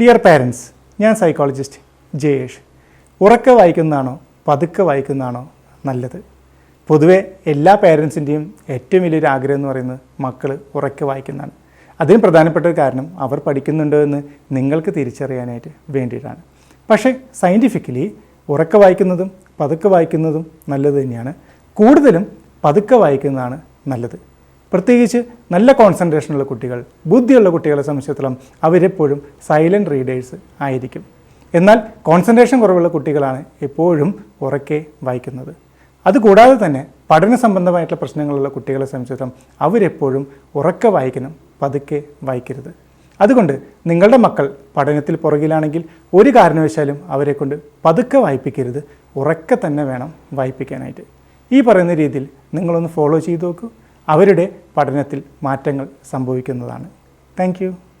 Dear parents ഞാൻ psychologist Jayesh. ഉറക്കെ വായിക്കുന്നതാണോ പതുക്കെ വായിക്കുന്നതാണോ നല്ലത്? പൊതുവെ എല്ലാ പേരൻസിന്റെയും ഏറ്റവും വലിയൊരു ആഗ്രഹം എന്ന് പറയുന്നത് മക്കൾ ഉറക്കെ വായിക്കുന്നതാണ്. അതിന് പ്രധാനപ്പെട്ട ഒരു കാരണം അവർ പഠിക്കുന്നുണ്ടോ എന്ന് നിങ്ങൾക്ക് തിരിച്ചറിയാനായിട്ട് വേണ്ടിയിട്ടാണ്. പക്ഷേ സയന്റിഫിക്കലി ഉറക്കെ വായിക്കുന്നതും പതുക്കെ വായിക്കുന്നതും നല്ലത് തന്നെയാണ്. കൂടുതലും പതുക്കെ വായിക്കുന്നതാണ് നല്ലത്. പ്രത്യേകിച്ച് നല്ല കോൺസെൻട്രേഷനുള്ള കുട്ടികൾ ബുദ്ധിയുള്ള കുട്ടികളെ സംബന്ധിച്ചിടത്തോളം അവരെപ്പോഴും സൈലന്റ് റീഡേഴ്സ് ആയിരിക്കും. എന്നാൽ കോൺസെൻട്രേഷൻ കുറവുള്ള കുട്ടികളാണ് എപ്പോഴും ഉറക്കെ വായിക്കുന്നത്. അതുകൂടാതെ തന്നെ പഠന സംബന്ധമായിട്ടുള്ള പ്രശ്നങ്ങളുള്ള കുട്ടികളെ സംബന്ധിച്ചിടത്തോളം അവരെപ്പോഴും ഉറക്കെ വായിക്കണം പതുക്കെ വായിക്കരുത്. അതുകൊണ്ട് നിങ്ങളുടെ മക്കൾ പഠനത്തിൽ പുറകിലാണെങ്കിൽ ഒരു കാരണവശാലും അവരെ കൊണ്ട് പതുക്കെ വായിപ്പിക്കരുത് ഉറക്കെ തന്നെ വേണം വായിപ്പിക്കാനായിട്ട്. ഈ പറയുന്ന രീതിയിൽ നിങ്ങളൊന്ന് ഫോളോ ചെയ്ത് നോക്കൂ. അവരുടെ പഠനത്തിൽ മാറ്റങ്ങൾ സംഭവിക്കുന്നതാണ്. താങ്ക്